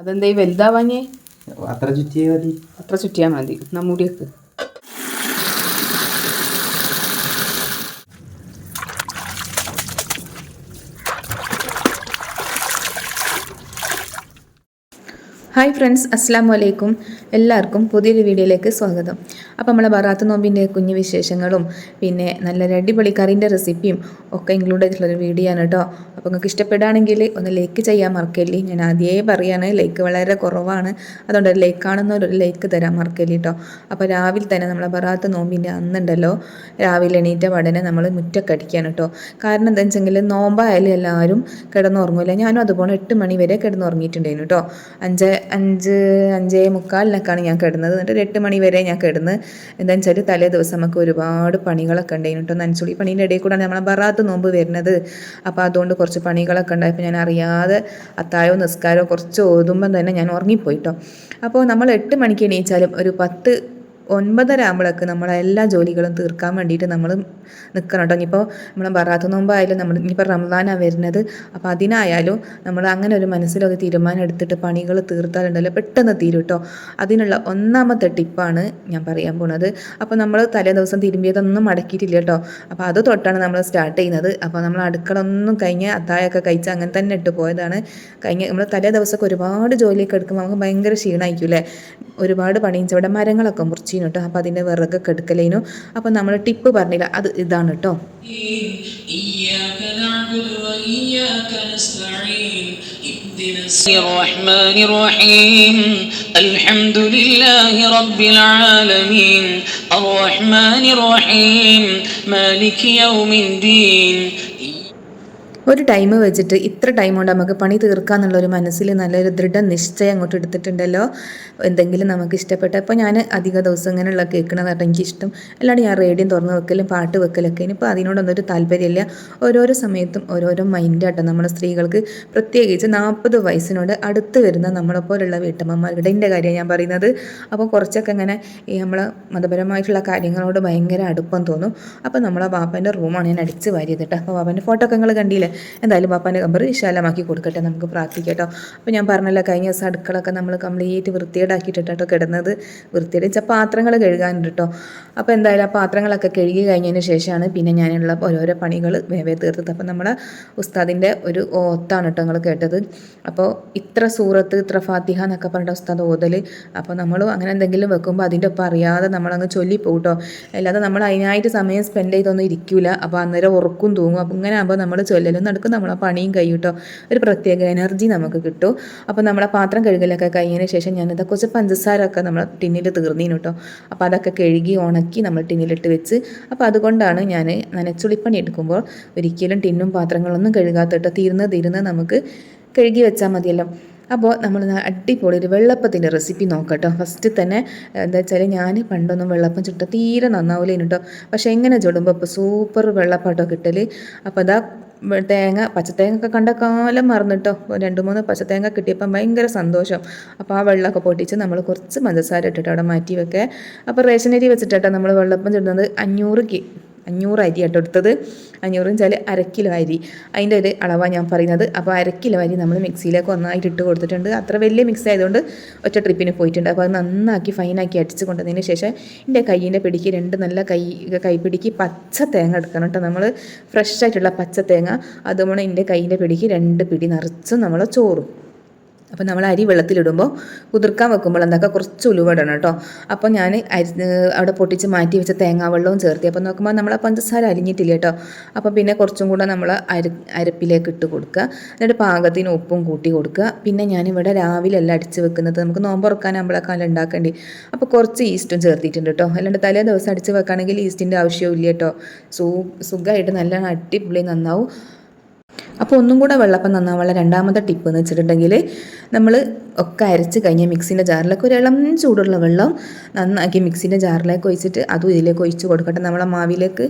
അതെന്തായി വലുതാവാഞ്ഞേ? അത്ര ചുറ്റിയാ മതി. അത്ര ചുറ്റിയാ മതി. നമ്മുടിയൊക്കെ ഹായ് ഫ്രണ്ട്സ് അസ്സാം വലൈക്കും എല്ലാവർക്കും പുതിയൊരു വീഡിയോയിലേക്ക് സ്വാഗതം. അപ്പോൾ നമ്മളെ ബറാത്ത് നോമ്പിന്റെ കുഞ്ഞു വിശേഷങ്ങളും പിന്നെ നല്ലൊരു അടിപൊളി കറിന്റെ റെസിപ്പിയും ഒക്കെ ഇൻക്ലൂഡ് ആയിട്ടുള്ളൊരു വീഡിയോ ആണ് കേട്ടോ അപ്പോൾ നിങ്ങൾക്ക് ഇഷ്ടപ്പെടുകയാണെങ്കിൽ ഒന്ന് ലൈക്ക് ചെയ്യാൻ മറക്കല്ലേ? ഞാൻ ആദ്യമേ പറയാണ് ലൈക്ക് വളരെ കുറവാണ്. അതുകൊണ്ട് ഒരു ലൈക്ക് കാണുന്നവരൊരു ലൈക്ക് തരാൻ മറക്കല്ലേ കേട്ടോ അപ്പോൾ രാവിലെ തന്നെ നമ്മളെ ബറാത്ത് നോമ്പിന്റെ അന്നുണ്ടല്ലോ രാവിലെ എണീറ്റ പടനെ നമ്മൾ മുറ്റക്കടിക്കുകയാണ് കേട്ടോ കാരണം എന്താ വെച്ചെങ്കിൽ നോമ്പായാലും എല്ലാവരും കിടന്നുറങ്ങില്ല ഞാനും അതുപോലെ എട്ട് മണി വരെ കിടന്നുറങ്ങിയിട്ടുണ്ടായിരുന്നു കേട്ടോ അഞ്ച് അഞ്ച് അഞ്ചേ മുക്കാലിനൊക്കെയാണ് ഞാൻ കിടന്നത്. എന്നിട്ട് എട്ട് മണി വരെ ഞാൻ കിടന്ന്. എന്താണെന്ന് വെച്ചാൽ തലേ ദിവസം നമുക്ക് ഒരുപാട് പണികളൊക്കെ ഉണ്ടായിരുന്നു. കേട്ടോ നനച്ചുള്ളി പണീന്റെ ഇടയിൽ കൂടെ നമ്മളെ ബറാത്ത് നോമ്പ് വരുന്നത്. അപ്പോൾ അതുകൊണ്ട് കുറച്ച് പണികളൊക്കെ ഉണ്ടായപ്പോൾ ഞാൻ അറിയാതെ അത്തായോ നിസ്കാരോ കുറച്ച് ഓതുമ്പം തന്നെ ഞാൻ ഉറങ്ങിപ്പോയിട്ടോ അപ്പോൾ നമ്മൾ എട്ട് മണിക്ക് എണീച്ചാലും ഒരു പത്ത് ഒൻപതര ആകുമ്പോഴൊക്കെ നമ്മളെ എല്ലാ ജോലികളും തീർക്കാൻ വേണ്ടിയിട്ട് നമ്മൾ നിൽക്കണം കേട്ടോ. ഇനിയിപ്പോൾ നമ്മളെ ബറാത്ത് നോമ്പായാലും നമ്മൾ ഇനിയിപ്പോൾ റംസാനാണ് വരുന്നത്. അപ്പോൾ അതിനായാലും നമ്മൾ അങ്ങനെ ഒരു മനസ്സിലൊരു തീരുമാനം എടുത്തിട്ട് പണികൾ തീർത്താലുണ്ടല്ലോ പെട്ടെന്ന് തീരും കേട്ടോ. അതിനുള്ള ഒന്നാമത്തെ ടിപ്പാണ് ഞാൻ പറയാൻ പോണത്. അപ്പോൾ നമ്മൾ തലേ ദിവസം തിരുമ്പിയതൊന്നും മടക്കിയിട്ടില്ല കേട്ടോ. അപ്പോൾ അത് തൊട്ടാണ് നമ്മൾ സ്റ്റാർട്ട് ചെയ്യുന്നത്. അപ്പോൾ നമ്മൾ അടുക്കള ഒന്നും കഴിഞ്ഞ് അത്തായൊക്കെ കഴിച്ച് അങ്ങനെ തന്നെ ഇട്ട് പോയതാണ്. കഴിഞ്ഞ് നമ്മൾ തലേ ദിവസമൊക്കെ ഒരുപാട് ജോലിയൊക്കെ എടുക്കുമ്പോൾ നമുക്ക് ഭയങ്കര ക്ഷീണമായിരിക്കും അല്ലേ? ഒരുപാട് പണിയും ഇവിടെ മരങ്ങളൊക്കെ മുറിച്ചിന് കേട്ടോ അപ്പോൾ അതിൻ്റെ വിറകൊക്കെ എടുക്കലേനു അപ്പോൾ നമ്മൾ ടിപ്പ് പറഞ്ഞില്ല അത് ഇതാണ് കേട്ടോ إياك نعبد وإياك نستعين اهدنا الرحمن الرحيم الحمد لله رب العالمين الرحمن الرحيم مالك يوم الدين ഒരു ടൈം വെച്ചിട്ട് ഇത്ര ടൈം കൊണ്ട് നമുക്ക് പണി തീർക്കാന്നുള്ള ഒരു മനസ്സിൽ നല്ലൊരു ദൃഢ നിശ്ചയം അങ്ങോട്ട് എടുത്തിട്ടുണ്ടല്ലോ. എന്തെങ്കിലും നമുക്ക് ഇഷ്ടപ്പെട്ട ഇപ്പോൾ ഞാൻ അധിക ദിവസം ഇങ്ങനെയുള്ള കേൾക്കണതായിട്ട് എനിക്കിഷ്ടം. അല്ലാണ്ട് ഞാൻ റേഡിയോ തുറന്ന് വെക്കലും പാട്ട് വെക്കലൊക്കെ ഇനിയിപ്പോൾ അതിനോടൊന്നൊരു താല്പര്യമില്ല. ഓരോരോ സമയത്തും ഓരോരോ മൈൻഡാട്ടോ നമ്മുടെ സ്ത്രീകൾക്ക്. പ്രത്യേകിച്ച് നാൽപ്പത് വയസ്സിനോട് അടുത്ത് വരുന്ന നമ്മളെ പോലുള്ള വീട്ടമ്മമാരുടെ എന്റെ കാര്യമാണ് ഞാൻ പറയുന്നത്. അപ്പോൾ കുറച്ചൊക്കെ ഇങ്ങനെ ഈ നമ്മൾ മതപരമായിട്ടുള്ള കാര്യങ്ങളോട് ഭയങ്കര അടുപ്പം തോന്നും. അപ്പോൾ നമ്മളെ ബാപ്പന്റെ റൂമാണ് ഞാൻ അടിച്ച് വാരിയത് കേട്ടോ. അപ്പോൾ ബാപ്പന്റെ ഫോട്ടോ ഒക്കെ നിങ്ങൾ കണ്ടില്ലേ? എന്തായാലും ബാപ്പാന്റെ കമ്പർ വിശാലമാക്കി കൊടുക്കട്ടെ നമുക്ക് പ്രാർത്ഥിക്കാം കേട്ടോ. അപ്പോൾ ഞാൻ പറഞ്ഞല്ലോ കഴിഞ്ഞ ദിവസം അടുക്കളൊക്കെ നമ്മൾ കംപ്ലീറ്റ് വൃത്തികേടാക്കിയിട്ടാട്ടോ കേട്ടോ കിടന്നത്. വൃത്തിയുടെ പാത്രങ്ങൾ കഴുകാനുണ്ട് കേട്ടോ. അപ്പോൾ എന്തായാലും ആ പാത്രങ്ങളൊക്കെ കഴുകി കഴിഞ്ഞതിന് ശേഷമാണ് പിന്നെ ഞാനുള്ള ഓരോരോ പണികൾ വേവേ തീർത്തത്. അപ്പോൾ നമ്മുടെ ഉസ്താദിന്റെ ഒരു ഓത്താണ് കേട്ടോ നിങ്ങൾ കേട്ടത്. അപ്പോൾ ഇത്ര സൂറത്ത് ഇത്ര ഫാത്തിഹ എന്നൊക്കെ പറഞ്ഞിട്ട് ഉസ്താദ് ഓതൽ അപ്പോൾ നമ്മൾ അങ്ങനെ എന്തെങ്കിലും വെക്കുമ്പോൾ അതിന്റെ ഒപ്പം അറിയാതെ നമ്മളങ്ങ് ചൊല്ലി പോകും കേട്ടോ അല്ലാതെ നമ്മൾ അതിനായിട്ട് സമയം സ്പെൻഡ് ചെയ്തൊന്നും ഇരിക്കില്ല അപ്പോൾ അന്നേരം ഉറക്കും തൂങ്ങും. അപ്പോൾ ഇങ്ങനെ ആകുമ്പോൾ നമ്മൾ ചൊല്ലലും നടക്കും. നമ്മളെ പണിയും കഴിയും കേട്ടോ ഒരു പ്രത്യേക എനർജി നമുക്ക് കിട്ടും. അപ്പോൾ നമ്മളെ പാത്രം കഴുകലൊക്കെ കഴിഞ്ഞതിന് ശേഷം ഞാനിതൊക്കെ കുറച്ച് പഞ്ചസാരമൊക്കെ നമ്മൾ ടിന്നിൽ തീർന്നീന് കേട്ടോ അപ്പോൾ അതൊക്കെ കഴുകി ഉണക്കി നമ്മൾ ടിന്നിലിട്ട് വെച്ച്. അപ്പോൾ അതുകൊണ്ടാണ് ഞാൻ നനച്ചുളിപ്പണി എടുക്കുമ്പോൾ ഒരിക്കലും ടിന്നും പാത്രങ്ങളൊന്നും കഴുകാത്തിട്ട്. തീർന്ന് തീർന്ന് നമുക്ക് കഴുകി വെച്ചാൽ മതിയല്ലോ. അപ്പോൾ നമ്മൾ അടിപൊളി ഒരു വെള്ളപ്പത്തിന്റെ റെസിപ്പി നോക്കട്ടോ. ഫസ്റ്റ് തന്നെ എന്താ വെച്ചാൽ ഞാൻ പണ്ടൊന്നും വെള്ളപ്പം ചുട്ട തീരെ നന്നാവില്ലേനു കേട്ടോ പക്ഷേ എങ്ങനെ ചുടുമ്പോൾ ഇപ്പോൾ സൂപ്പർ വെള്ളപ്പാട്ടോ കിട്ടൽ അപ്പോൾ അതാ തേങ്ങ പച്ചത്തേങ്ങ ഒക്കെ കണ്ട കാലം മറന്നിട്ടോ. രണ്ട് മൂന്ന് പച്ചത്തേങ്ങ കിട്ടിയപ്പം ഭയങ്കര സന്തോഷം. അപ്പോൾ ആ വെള്ളമൊക്കെ പൊട്ടിച്ച് നമ്മൾ കുറച്ച് പഞ്ചസാര ഇട്ടിട്ട് അവിടെ മാറ്റി വെക്കുക അപ്പോൾ റേഷൻ അരി വെച്ചിട്ടോ നമ്മൾ വെള്ളപ്പം ചുടുന്നത്. അഞ്ഞൂറ് കി അഞ്ഞൂറ് അരി കേട്ടോ എടുത്തത്. അഞ്ഞൂറ് വെച്ചാൽ അരക്കിലോ കിലോ അരി. അതിന്റെ ഒരു അളവാണ് ഞാൻ പറയുന്നത്. അപ്പോൾ അരക്കിലോ കിലോ അരി നമ്മൾ മിക്സിയിലേക്ക് ഒന്നായിട്ട് ഇട്ട് കൊടുത്തിട്ടുണ്ട്. അത്ര വലിയ മിക്സ് ആയതുകൊണ്ട് ഒറ്റ ട്രിപ്പിന് പോയിട്ടുണ്ട്. അപ്പോൾ അത് നന്നാക്കി ഫൈനാക്കി അടിച്ച് കൊണ്ടുവന്നതിന് ശേഷം എന്റെ കയ്യിന്റെ പിടിക്ക് രണ്ട് നല്ല കൈ കൈപ്പിടിക്ക് പച്ച തേങ്ങ എടുക്കണം കേട്ടോ. നമ്മൾ ഫ്രഷ് ആയിട്ടുള്ള പച്ച തേങ്ങ. അതുപോലെ എന്റെ കയ്യിന്റെ പിടിക്ക് രണ്ട് പിടി നിറച്ചും നമ്മൾ ചോറും. അപ്പോൾ നമ്മൾ അരി വെള്ളത്തിലിടുമ്പോൾ കുതിർക്കാൻ വെക്കുമ്പോൾ എന്താക്കുക കുറച്ച് ഉലുവിടണം കേട്ടോ. അപ്പോൾ ഞാൻ അരി അവിടെ പൊട്ടിച്ച് മാറ്റി വെച്ച തേങ്ങാ വെള്ളവും ചേർത്തി. അപ്പോൾ നോക്കുമ്പോൾ നമ്മൾ ആ പഞ്ചസാര അരിഞ്ഞിട്ടില്ല കേട്ടോ. അപ്പോൾ പിന്നെ കുറച്ചും കൂടെ നമ്മൾ അര അരപ്പിലേക്ക് ഇട്ട് കൊടുക്കുക. എന്നിട്ട് പാകത്തിന് ഉപ്പും കൂട്ടി കൊടുക്കുക. പിന്നെ ഞാനിവിടെ രാവിലെ അല്ല അടിച്ച് വെക്കുന്നത്. നമുക്ക് നോമ്പുറക്കാനാകുമ്പോഴേക്കാലം ഉണ്ടാക്കേണ്ടി. അപ്പോൾ കുറച്ച് ഈസ്റ്റും ചേർത്തിട്ടുണ്ട് കേട്ടോ. അല്ലാണ്ട് തലേ ദിവസം അടിച്ച് വെക്കുകയാണെങ്കിൽ ഈസ്റ്റിന്റെ ആവശ്യവും ഇല്ല കേട്ടോ. സൂ സുഖമായിട്ട് നല്ല അടിപൊളി നന്നാവും. അപ്പോൾ ഒന്നും കൂടെ വെള്ളപ്പം നന്നാവാനുള്ള രണ്ടാമത്തെ ടിപ്പ് എന്ന് വെച്ചിട്ടുണ്ടെങ്കിൽ നമ്മൾ ഒക്കെ അരച്ച് കഴിഞ്ഞ മിക്സിന്റെ ജാറിലേക്ക് ഒരു ഇളം ചൂടുള്ള വെള്ളം നന്നാക്കി മിക്സിന്റെ ജാറിലേക്ക് ഒഴിച്ചിട്ട് അതും ഇതിലേക്ക് ഒഴിച്ച് കൊടുക്കട്ടെ നമ്മളെ മാവിലേക്ക്.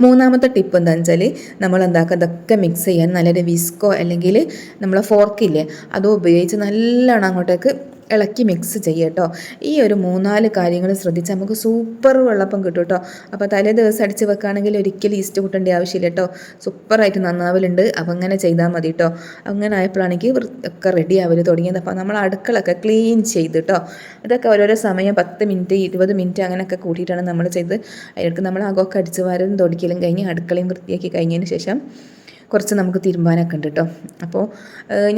മൂന്നാമത്തെ ടിപ്പ് എന്താണെന്ന് വെച്ചാൽ നമ്മൾ എന്താക്കുക ഇതൊക്കെ മിക്സ് ചെയ്യാൻ നല്ലൊരു വിസ്കോ അല്ലെങ്കിൽ നമ്മളെ ഫോർക്കില്ലേ അതോ ഉപയോഗിച്ച് നല്ലോണം അങ്ങോട്ടേക്ക് ഇളക്കി മിക്സ് ചെയ്യട്ടോ. ഈ ഒരു മൂന്നാൽ കാര്യങ്ങൾ ശ്രദ്ധിച്ചാൽ നമുക്ക് സൂപ്പർ വെള്ളപ്പം കിട്ടും കേട്ടോ. അപ്പോൾ തലേ ദിവസം അടിച്ച് വെക്കുകയാണെങ്കിൽ ഒരിക്കലും ഈസ്റ്റ് കൂട്ടേണ്ട ആവശ്യമില്ല കേട്ടോ. സൂപ്പറായിട്ട് നന്നാവലുണ്ട്. അപ്പോൾ അങ്ങനെ ചെയ്താൽ മതി കേട്ടോ. അങ്ങനെ ആയപ്പോഴാണ് എനിക്ക് ഒക്കെ റെഡി ആവൽ തുടങ്ങിയത്. അപ്പോൾ നമ്മൾ അടുക്കളൊക്കെ ക്ലീൻ ചെയ്ത് കേട്ടോ. അതൊക്കെ ഓരോരോ സമയം പത്ത് മിനിറ്റ് ഇരുപത് മിനിറ്റ് അങ്ങനെയൊക്കെ കൂട്ടിയിട്ടാണ് നമ്മൾ ചെയ്ത്. അതിലേക്ക് നമ്മൾ അകമൊക്കെ അടിച്ച് വാരലും തുടക്കലും കഴിഞ്ഞ് അടുക്കളയും വൃത്തിയാക്കി കഴിഞ്ഞതിന് ശേഷം കുറച്ച് നമുക്ക് തിരുമ്പാനൊക്കെ ഉണ്ട് കേട്ടോ അപ്പോൾ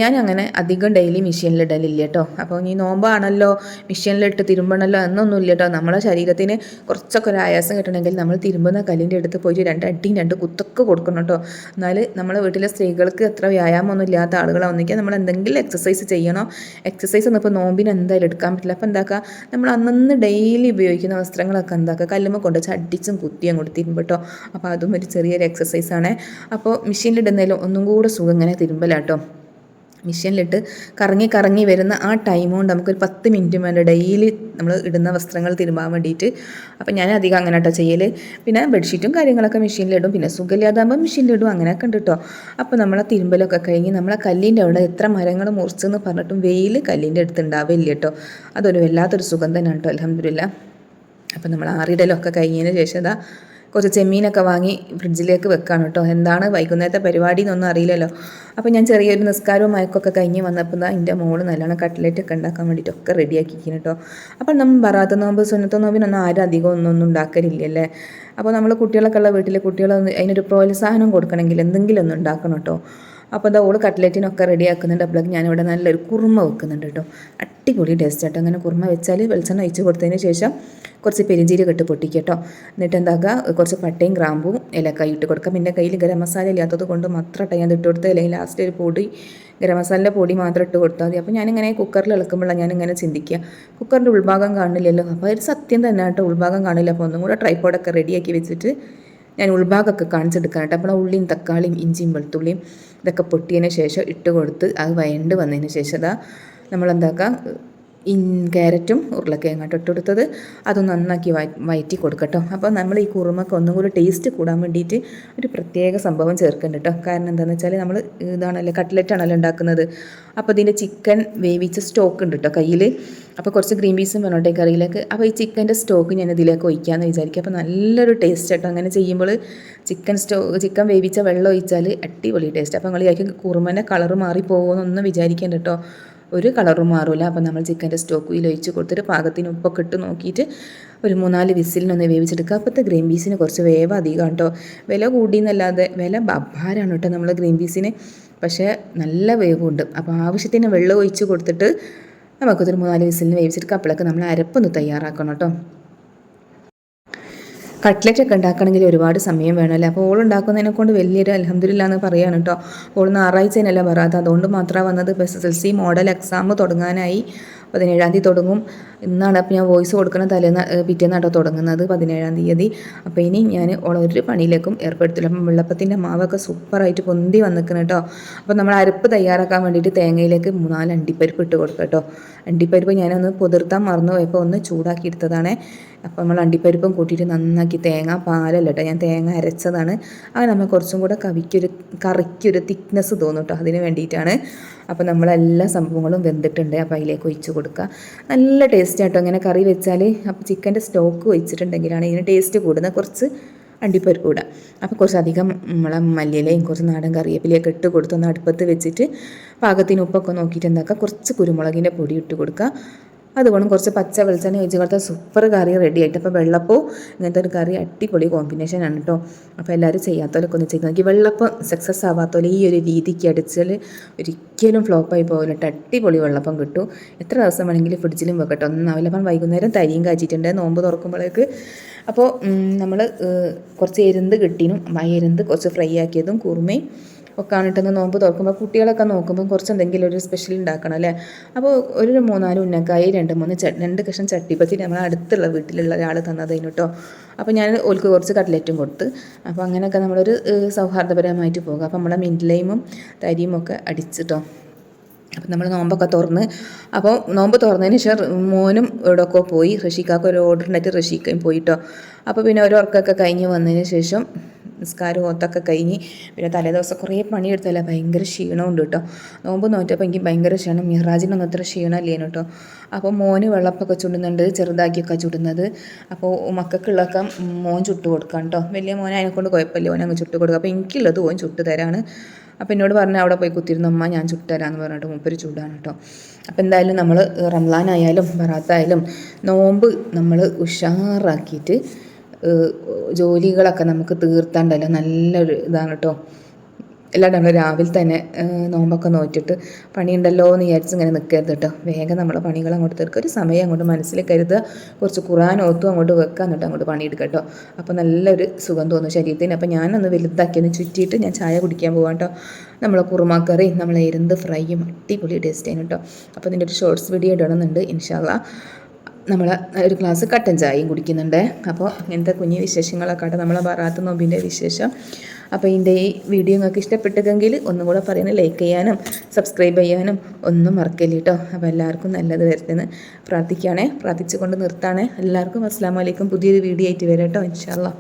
ഞാൻ അങ്ങനെ അധികം ഡെയിലി മെഷീനിൽ ഇടലില്ല കേട്ടോ അപ്പോൾ ഈ നോമ്പാണല്ലോ മെഷീനിലിട്ട് തിരുമ്പണമല്ലോ എന്നൊന്നുമില്ല കേട്ടോ നമ്മളെ ശരീരത്തിന് കുറച്ചൊക്കെ ഒരു ആയാസം കിട്ടണമെങ്കിൽ നമ്മൾ തിരുമ്പുന്ന കല്ലിന്റെ അടുത്ത് പോയിട്ട് രണ്ട് അടിയും രണ്ട് കുത്തൊക്കെ കൊടുക്കണം കേട്ടോ എന്നാൽ നമ്മളെ വീട്ടിലെ സ്ത്രീകൾക്ക് എത്ര വ്യായാമമൊന്നും ഇല്ലാത്ത ആളുകളാണെങ്കിൽ നമ്മൾ എന്തെങ്കിലും എക്സസൈസ് ചെയ്യണോ? എക്സസൈസ് ഒന്നും ഇപ്പോൾ നോമ്പിന് എന്തായാലും എടുക്കാൻ പറ്റില്ല. അപ്പോൾ എന്താക്കുക നമ്മൾ അന്നന്ന് ഡെയിലി ഉപയോഗിക്കുന്ന വസ്ത്രങ്ങളൊക്കെ എന്താക്കുക കല്ലുമ്മ കൊണ്ട് വെച്ച് അടിച്ചും കുത്തിയും കൊടുത്തിരുമ്പോട്ടോ അപ്പോൾ അതും ഒരു ചെറിയൊരു എക്സസൈസാണ് അപ്പോൾ മെഷീനിലിടുന്നതിലും ഒന്നും കൂടെ സുഖം ഇങ്ങനെ തിരുമ്പലാട്ടോ. മെഷീനിലിട്ട് കറങ്ങി കറങ്ങി വരുന്ന ആ ടൈം കൊണ്ട് നമുക്കൊരു പത്ത് മിനിറ്റ് വേണ്ട ഡെയിലി നമ്മൾ ഇടുന്ന വസ്ത്രങ്ങൾ തിരുമ്പാൻ വേണ്ടിയിട്ട് അപ്പം ഞാൻ അധികം അങ്ങനെ കേട്ടോ ചെയ്യൽ പിന്നെ ബെഡ്ഷീറ്റും കാര്യങ്ങളൊക്കെ മെഷീനിലിടും പിന്നെ സുഖമില്ലാതാകുമ്പോൾ മെഷീനിലിടും അങ്ങനെയൊക്കെ ഉണ്ട് കേട്ടോ അപ്പോൾ നമ്മളെ തിരുമ്പലൊക്കെ കഴിഞ്ഞ് നമ്മളെ കല്ലിന്റെ അവിടെ എത്ര മരങ്ങൾ മുറിച്ചെന്ന് പറഞ്ഞിട്ടും വെയിൽ കല്ലിന്റെ അടുത്ത് ഉണ്ടാവില്ല കേട്ടോ അതൊരു വല്ലാത്തൊരു സുഖം തന്നെയാണ് കേട്ടോ അലഹമില്ല അപ്പം നമ്മൾ ആറിടലൊക്കെ കഴിഞ്ഞതിന് ശേഷം ഇതാ കുറച്ച് ചെമ്മീനൊക്കെ വാങ്ങി ഫ്രിഡ്ജിലേക്ക് വെക്കാണ് കേട്ടോ. എന്താണ് വൈകുന്നേരത്തെ പരിപാടി എന്നൊന്നും അറിയില്ലല്ലോ. അപ്പോൾ ഞാൻ ചെറിയൊരു നിസ്കാരവും മയക്കൊക്കെ കഴിഞ്ഞ് വന്നപ്പോൾ ഇതാ എന്റെ മോൾ നല്ലോണം കട്ട്ലറ്റ് ഒക്കെ ഉണ്ടാക്കാൻ വേണ്ടിയിട്ടൊക്കെ റെഡിയാക്കിയിരിക്കുന്നു കേട്ടോ. അപ്പോൾ നമ്മൾ ബറാത്ത നോമ്പ് സുന്നത്ത നോമ്പിനൊന്നും ആരും അധികം ഒന്നും ഒന്നും ഉണ്ടാക്കലില്ലല്ലേ? അപ്പോൾ നമ്മൾ കുട്ടികളൊക്കെ ഉള്ള വീട്ടിലെ കുട്ടികളൊന്ന് അതിനൊരു പ്രോത്സാഹനം കൊടുക്കണമെങ്കിൽ എന്തെങ്കിലും ഒന്ന് ഉണ്ടാക്കണം കേട്ടോ. അപ്പോൾ എന്താ ഓൾ കട്ട്ലറ്റിനൊക്കെ റെഡി ആക്കുന്നുണ്ട് അപ്പോഴേക്ക് ഞാനിവിടെ നല്ലൊരു കുറുമ വെക്കുന്നുണ്ട് കേട്ടോ. അടിപൊളി ടേസ്റ്റ് ആട്ടോ. അങ്ങനെ കുറുമ വെച്ചാൽ വെളിച്ചെണ്ണ ഒഴിച്ച് കൊടുത്തതിന് ശേഷം കുറച്ച് പെരിഞ്ചീരി കെട്ട്. പൊട്ടിക്കട്ടോ എന്നിട്ട് എന്താക്കുക കുറച്ച് പട്ടയും ഗ്രാമ്പും ഇലക്കായി ഇട്ട് കൊടുക്കുക. പിന്നെ കയ്യിൽ ഗരം മസാല ഇല്ലാത്തത് കൊണ്ട് മാത്രം ഞാൻ ഇട്ട് കൊടുത്തത്. അല്ലെങ്കിൽ ലാസ്റ്റ് ഒരു പൊടി ഗരം മസാലന്റെ പൊടി മാത്രം ഇട്ട് കൊടുത്താൽ മതി. അപ്പോൾ ഞാനിങ്ങനെ കുക്കറിൽ ഇളക്കുമ്പോഴാണ് ഞാനിങ്ങനെ ചിന്തിക്കുക. കുക്കറിന്റെ ഉൾഭാഗം കാണില്ലല്ലോ. അപ്പോൾ ഒരു സത്യം തന്നെ കേട്ടോ ഉൾഭാഗം കാണില്ല. അപ്പോൾ ഒന്നും കൂടെ ട്രൈപ്പോഡൊക്കെ റെഡിയാക്കി വെച്ചിട്ട് ഞാൻ ഉൾഭാഗമൊക്കെ കാണിച്ചെടുക്കാൻ കേട്ടോ അപ്പോൾ ഉള്ളിയും തക്കാളിയും ഇഞ്ചിയും വെളുത്തുള്ളിയും ഇതൊക്കെ പൊട്ടിയതിന് ശേഷം ഇട്ട് കൊടുത്ത് അത് വയണ്ട് വന്നതിന് ശേഷം ഇതാ നമ്മളെന്താക്കാം? ക്യാരറ്റും ഉരുളക്കിഴങ്ങാട്ടോ ഇട്ട് കൊടുത്തത് അത് നന്നാക്കി വയറ്റി കൊടുക്കട്ടോ. അപ്പോൾ നമ്മൾ ഈ കുറുമക്ക് ഒന്നും കൂടി ടേസ്റ്റ് കൂടാൻ വേണ്ടിയിട്ട് ഒരു പ്രത്യേക സംഭവം ചേർക്കുന്നുണ്ട് കേട്ടോ കാരണം എന്താണെന്ന് വെച്ചാൽ നമ്മൾ ഇതാണല്ലോ കട്ട്ലറ്റാണല്ലോ ഉണ്ടാക്കുന്നത്. അപ്പോൾ ഇതിന്റെ ചിക്കൻ വേവിച്ച സ്റ്റോക്ക് ഉണ്ട് കേട്ടോ കയ്യിൽ. അപ്പോൾ കുറച്ച് ഗ്രീൻ പീസും വേണോട്ടെ കറിയിലേക്ക്. അപ്പോൾ ഈ ചിക്കന്റെ സ്റ്റോക്ക് ഞാൻ ഇതിലേക്ക് ഒഴിക്കാമെന്ന് വിചാരിക്കുക അപ്പോൾ നല്ലൊരു ടേസ്റ്റ് കേട്ടോ അങ്ങനെ ചെയ്യുമ്പോൾ ചിക്കൻ സ്റ്റോ ചിക്കൻ വേവിച്ച വെള്ളം ഒഴിച്ചാൽ അടിപൊളി ടേസ്റ്റ് അപ്പോൾ നിങ്ങൾ കുറുമന്റെ കളറ് മാറിപ്പോകുമെന്നൊന്നും വിചാരിക്കേണ്ട കേട്ടോ ഒരു കളറും മാറില്ല അപ്പോൾ നമ്മൾ ചിക്കന്റെ സ്റ്റോക്ക് ഇതിൽ ഒഴിച്ച് കൊടുത്തിട്ട് പാകത്തിന് ഉപ്പൊക്കെ ഇട്ട് നോക്കിയിട്ട് ഒരു മൂന്നാൽ വിസിലിനൊന്ന് വേവിച്ചെടുക്കുക. അപ്പോഴത്തെ ഗ്രീൻ പീസിന് കുറച്ച് വേവ് അധികം കേട്ടോ. വില കൂടിയെന്നല്ലാതെ വില ബബ്ബാരാണ് കേട്ടോ നമ്മൾ ഗ്രീൻ പീസിന്. പക്ഷേ നല്ല വേവുണ്ട്. അപ്പോൾ ആവശ്യത്തിന് വെള്ളം ഒഴിച്ച് കൊടുത്തിട്ട് നമുക്കൊരു മൂന്നാൽ വിസിലിന് വേവിച്ചെടുക്കുക. അപ്പോഴൊക്കെ നമ്മൾ അരപ്പൊന്ന് തയ്യാറാക്കണം കേട്ടോ. കട്ട്ലറ്റ് ഒക്കെ ഉണ്ടാക്കണമെങ്കിൽ ഒരുപാട് സമയം വേണമല്ലേ അപ്പോൾ ഓൾ ഉണ്ടാക്കുന്നതിനെ കൊണ്ട് വലിയൊരു അലഹമില്ല എന്ന് പറയാണ് കേട്ടോ. ഓൾ ഞായറാഴ്ചനല്ല പറയാത്ത അതുകൊണ്ട് മാത്രമാണ് വന്നത്. ഇപ്പോൾ S S L C model exam തുടങ്ങാനായി പതിനേഴാം തീയതി തുടങ്ങും. ഇന്നാണ് അപ്പോൾ ഞാൻ വോയിസ് കൊടുക്കുന്ന തലേന്ന് പിറ്റേന്നാട്ടോ തുടങ്ങുന്നത് പതിനേഴാം തീയതി. അപ്പോൾ ഇനി ഞാൻ ഒരു പണിയിലേക്കും ഏർപ്പെടുത്തില്ല. അപ്പം വെള്ളപ്പത്തിന്റെ മാവൊക്കെ സൂപ്പറായിട്ട് പൊന്തി വന്നിക്കണം കേട്ടോ. അപ്പോൾ നമ്മൾ അരപ്പ് തയ്യാറാക്കാൻ വേണ്ടിയിട്ട് തേങ്ങയിലേക്ക് മൂന്നാൽ അണ്ടിപ്പരിപ്പ് ഇട്ട് കൊടുക്കാം കേട്ടോ. അണ്ടിപ്പരിപ്പ് ഞാനൊന്ന് പുതിർത്താൻ മറന്നു പോയപ്പോൾ ഒന്ന് ചൂടാക്കി എടുത്തതാണ്. അപ്പോൾ നമ്മൾ അണ്ടിപ്പരിപ്പും കൂട്ടിയിട്ട് നന്നാക്കി തേങ്ങ പാലല്ല കേട്ടോ ഞാൻ തേങ്ങ അരച്ചതാണ്. അങ്ങനെ നമ്മൾ കുറച്ചും കൂടെ കവിക്കൊരു കറിക്കൊരു തിക്നെസ് തോന്നും കേട്ടോ അതിന് വേണ്ടിയിട്ടാണ്. അപ്പോൾ നമ്മൾ നമ്മളെല്ലാ സംഭവങ്ങളും വെന്തിട്ടുണ്ട്. അപ്പോൾ അതിലേക്ക് ഒഴിച്ച് കൊടുക്കുക നല്ല ടേസ്റ്റ് ആട്ടോ. ഇങ്ങനെ കറി വെച്ചാൽ അപ്പോൾ ചിക്കന്റെ സ്റ്റോക്ക് ഒഴിച്ചിട്ടുണ്ടെങ്കിലാണ് ഇതിന് ടേസ്റ്റ് കൂടുന്നത്. കുറച്ച് അണ്ടിപ്പരിപ്പ് ഇടുക അപ്പോൾ കുറച്ചധികം നമ്മളെ മല്ലിയിലയും കുറച്ച് നാടൻ കറിവേപ്പിലയൊക്കെ ഇട്ട് കൊടുത്തൊന്ന് അടുപ്പത്ത് വെച്ചിട്ട് പാകത്തിന് ഉപ്പൊക്കെ നോക്കിയിട്ട് എന്താക്കുക കുറച്ച് കുരുമുളകിന്റെ പൊടി ഇട്ട് കൊടുക്കുക അതുകൊണ്ട് കുറച്ച് പച്ച വെളിച്ചെണ്ണ ഒഴിച്ച് കൊടുത്താൽ സൂപ്പർ കറി റെഡി ആയിട്ട്. അപ്പോൾ വെള്ളപ്പവും ഇങ്ങനത്തെ ഒരു കറി അടിപൊളി കോമ്പിനേഷനാണ് കേട്ടോ അപ്പോൾ എല്ലാവരും ചെയ്യാത്തവരൊക്കെ ഒന്ന് ചെയ്ത് നോക്കി. വെള്ളപ്പം സക്സസ് ആവാത്തവരെ ഈ ഒരു രീതിക്ക് അടിച്ചാൽ ഒരിക്കലും ഫ്ലോപ്പായി പോകില്ല അടിപൊളി വെള്ളപ്പം കിട്ടും. എത്ര ദിവസം വേണമെങ്കിലും ഫ്രിഡ്ജിലും വെക്കട്ടെ. ഒന്നും ആവില്ല അപ്പം വൈകുന്നേരം തരിയും കാച്ചിട്ടുണ്ട് നോമ്പ് തുറക്കുമ്പോഴേക്ക്. അപ്പോൾ നമ്മൾ കുറച്ച് എരുന്ത് കിട്ടീനും. ആ എരുന്ത് കുറച്ച് ഫ്രൈ ആക്കിയതും കുറുമയും ഒക്കെ ആണിട്ടെന്ന് നോമ്പ് തുറക്കുമ്പോൾ കുട്ടികളൊക്കെ നോക്കുമ്പോൾ കുറച്ച് എന്തെങ്കിലും ഒരു സ്പെഷ്യൽ ഉണ്ടാക്കണം അല്ലേ? അപ്പോൾ ഒരു മൂന്നാൽ ഉന്നക്കായി രണ്ട് മൂന്ന് രണ്ട് കഷ്ണം ചട്ടിപ്പത്തി നമ്മളെ അടുത്തുള്ള വീട്ടിലുള്ള ഒരാൾ തന്നതിന് കേട്ടോ അപ്പോൾ ഞാൻ ഓൽക്ക് കുറച്ച് കട്ട്ലറ്റും കൊടുത്ത്. അപ്പോൾ അങ്ങനെയൊക്കെ നമ്മളൊരു സൗഹാർദ്ദപരമായിട്ട് പോകുക അപ്പോൾ നമ്മളെ മിന്റ് തരിയും ഒക്കെ അടിച്ചിട്ടോ അപ്പം നമ്മൾ നോമ്പൊക്കെ തുറന്ന് അപ്പോൾ നോമ്പ് തുറന്നതിന് ശേഷം മോനും ഇവിടെയൊക്കെ പോയി. റഷീക്കാക്ക് ഒരു ഓർഡർ ഉണ്ടായിട്ട് റഷീക്കയും പോയിട്ടോ അപ്പോൾ പിന്നെ ഒരു ഉറക്കമൊക്കെ കഴിഞ്ഞ് വന്നതിന് ശേഷം നിസ്കാരം ഓത്തൊക്കെ കഴിഞ്ഞ് പിന്നെ തലേദിവസം കുറേ പണിയെടുത്തല്ല? ഭയങ്കര ക്ഷീണമുണ്ട് കേട്ടോ. നോമ്പ് നോറ്റപ്പോൾ എനിക്ക് ഭയങ്കര ക്ഷീണം. മിഹ്റാജിനൊന്നും അത്ര ക്ഷീണമല്ലേനു കേട്ടോ. അപ്പോൾ മോന് വെള്ളപ്പൊക്കെ ചുടുന്നുണ്ട് ചെറുതാക്കിയൊക്കെ ചുടുന്നത്. അപ്പോൾ മക്കൾക്കുള്ളതൊക്കെ മോൻ ചുട്ട് കൊടുക്കാം കേട്ടോ. വലിയ മോനെ അതിനെക്കൊണ്ട് കുഴപ്പമില്ല മോനെ അങ്ങ് ചുട്ട് കൊടുക്കുക അപ്പോൾ എനിക്കുള്ളത് ഓൻ ചുട്ട് തരാണ്. അപ്പോൾ എന്നോട് പറഞ്ഞു അവിടെ പോയി കുത്തിരുന്ന അമ്മ ഞാൻ ചുട്ടുതരാമെന്ന് പറഞ്ഞിട്ട് മൂപ്പര് ചൂടാണ് കേട്ടോ. അപ്പോൾ എന്തായാലും നമ്മൾ റംലാനായാലും ബറാത്തായാലും നോമ്പ് നമ്മൾ ഉഷാറാക്കിയിട്ട് ജോലികളൊക്കെ നമുക്ക് തീർത്താണ്ടല്ലോ. നല്ലൊരു ഇതാണ് കേട്ടോ എല്ലാം നമ്മൾ രാവിലെ തന്നെ നോമ്പൊക്കെ നോറ്റിട്ട് പണിയുണ്ടല്ലോ എന്ന് വിചാരിച്ച് ഇങ്ങനെ നിൽക്കരുത് കേട്ടോ വേഗം നമ്മൾ പണികൾ അങ്ങോട്ട് തീർക്കുക. ഒരു സമയം അങ്ങോട്ട് മനസ്സിൽ കരുതുക. കുറച്ച് ഖുറാൻ ഓത്തും അങ്ങോട്ട് വെക്കുക. എന്നിട്ട് അങ്ങോട്ട് പണിയെടുക്കുക കേട്ടോ അപ്പോൾ നല്ലൊരു സുഖം തോന്നും ശരീരത്തിന്. അപ്പോൾ ഞാനൊന്ന് വലുതാക്കി ഒന്ന് ചുറ്റിയിട്ട് ഞാൻ ചായ കുടിക്കാൻ പോകാം കേട്ടോ നമ്മളെ കുറുമാക്കറി നമ്മളെ എരുന്ത് ഫ്രൈയും അടിപൊളി ടേസ്റ്റ് ആണ് കേട്ടോ അപ്പോൾ ഇതിന്റെ ഒരു ഷോർട്സ് വീഡിയോ ഇടണമെന്നുണ്ട്. ഇൻഷാല്ല നമ്മൾ ഒരു ഗ്ലാസ് കട്ടൻ ചായയും കുടിക്കുന്നുണ്ട്. അപ്പോൾ ഇങ്ങനത്തെ കുഞ്ഞു വിശേഷങ്ങളൊക്കെ ആട്ടെ നമ്മളെ ബറാത്ത് നോമ്പിന്റെ വിശേഷം. അപ്പോൾ ഇതിന്റെ ഈ വീഡിയോ നിങ്ങൾക്ക് ഇഷ്ടപ്പെട്ടെങ്കിൽ ഒന്നും കൂടെ പറയുന്നത് ലൈക്ക് ചെയ്യാനും സബ്സ്ക്രൈബ് ചെയ്യാനും ഒന്നും മറക്കല്ല കേട്ടോ അപ്പോൾ എല്ലാവർക്കും നല്ലത് വരുത്തുന്നത് പ്രാർത്ഥിക്കുകയാണേ. പ്രാർത്ഥിച്ചുകൊണ്ട് നിർത്താണേ. എല്ലാവർക്കും അസ്സാം വലൈക്കും പുതിയൊരു വീഡിയോ ആയിട്ട് വരാം കേട്ടോ ഇൻഷാല്ലാ